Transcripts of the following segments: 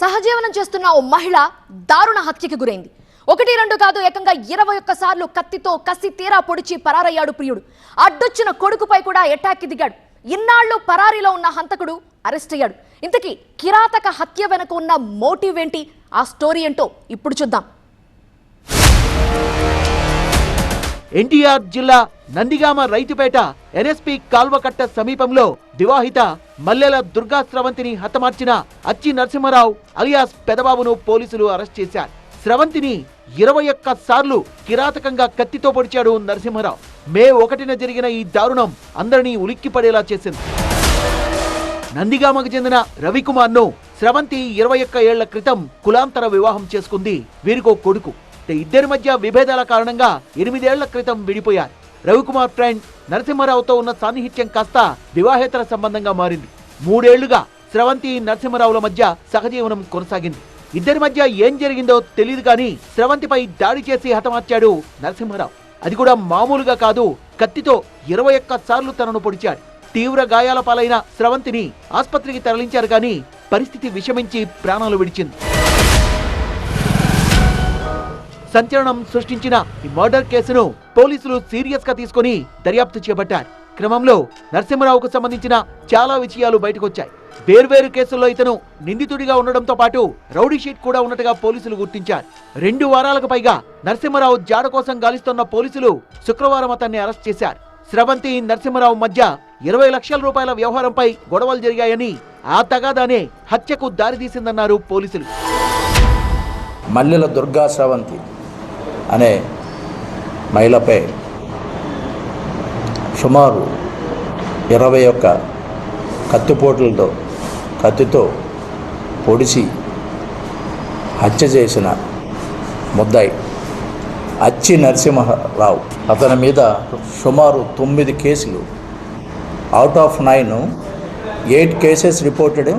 సహజీవనం చేస్తున్న ఓ మహిళ దారుణ హత్యకి గురైంది. ఒకటి రెండు కాదు ఏకంగా ఇరవై ఒక్క సార్లు కత్తితో కసి తీరా పొడిచి పరారయ్యాడు ప్రియుడు. అడ్డొచ్చిన కొడుకుపై కూడా ఎటాక్కి దిగాడు. ఇన్నాళ్ళు పరారీలో ఉన్న హంతకుడు అరెస్ట్ అయ్యాడు. ఇంతకీ కిరాతక హత్య వెనక ఉన్న మోటివ్ ఏంటి? ఆ స్టోరీ ఏంటో ఇప్పుడు చూద్దాం. ఎన్టీఆర్ జిల్లా నందిగామ రైతుపేట ఎన్ఎస్పి కాల్వకట్ట సమీపంలో వివాహిత మల్లెల దుర్గా స్రవంతిని హతమార్చిన అచ్చి నరసింహారావు అలియాస్ పెదబాబును పోలీసులు అరెస్ట్ చేశారు. స్రవంతిని ఇరవై ఒక్క సార్లు కిరాతకంగా కత్తితో పొడిచాడు నరసింహారావు. మే ఒకటిన జరిగిన ఈ దారుణం అందరినీ ఉలిక్కిపడేలా చేసింది. నందిగామకు చెందిన రవికుమార్ను స్రవంతి ఇరవై ఒక్క ఏళ్ళ క్రితం కులాంతర వివాహం చేసుకుంది వీరికో కొడుకు. ఇద్దరి మధ్య విభేదాల కారణంగా ఎనిమిదేళ్ళ క్రితం విడిపోయారు. రవికుమార్ ఫ్రెండ్ నరసింహారావుతో ఉన్న సాన్నిహిత్యం కాస్త వివాహేతర సంబంధంగా మారింది. మూడేళ్ళుగా స్రవంతి నరసింహారావుల మధ్య సహజీవనం కొనసాగింది. ఇద్దరి మధ్య ఏం జరిగిందో తెలియదు కానీ స్రవంతిపై దాడి చేసి హతమార్చాడు నరసింహారావు. అది కూడా మామూలుగా కాదు కత్తితో ఇరవై ఒక్క సార్లు తనను పొడిచాడు. తీవ్ర గాయాల పాలైన స్రవంతిని ఆస్పత్రికి తరలించారు కానీ పరిస్థితి విషమించి ప్రాణాలు విడిచింది. సంచలనం సృష్టించిన ఈ మర్డర్ కేసును పోలీసులు సీరియస్గా తీసుకుని దర్యాప్తు చేపట్టారు. క్రమంలో నరసింహరావుకు సంబంధించిన చాలా విషయాలు బయటకొచ్చాయి. వేర్వేరు కేసుల్లో ఇతను నిందితుడిగా ఉండడంతో పాటు రౌడీ షీట్ కూడా ఉన్నట్టుగా పోలీసులు గుర్తించారు. రెండు వారాలకు పైగా నరసింహరావు జాడ కోసం గాలిస్తున్న పోలీసులు శుక్రవారం అతన్ని అరెస్ట్ చేశారు. స్రవంతి నరసింహరావు మధ్య ఇరవై లక్షల రూపాయల వ్యవహారంపై గొడవలు జరిగాయని ఆ తగాదానే హత్యకు దారితీసిందన్నారు పోలీసులు. మల్లెల దుర్గా స్రవంతి. అనే మహిళపై సుమారు ఇరవై ఒక్క కత్తిపోట్లతో కత్తితో పొడిచి హత్య చేసిన ముద్దాయి అచ్చి నరసింహరావు. అతని మీద సుమారు తొమ్మిది కేసులు. Out of nine eight cases reported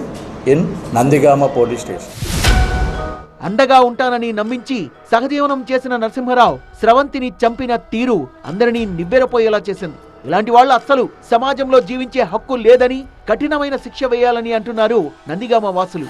in Nandigama police station అండగా ఉంటానని నమ్మించి సహజీవనం చేసిన నరసింహరావు స్రవంతిని చంపిన తీరు అందరినీ నివ్వెరపోయేలా చేసింది. ఇలాంటి వాళ్ళు అస్సలు సమాజంలో జీవించే హక్కు లేదని కఠినమైన శిక్ష వేయాలని అంటున్నారు నందిగామ వాసులు.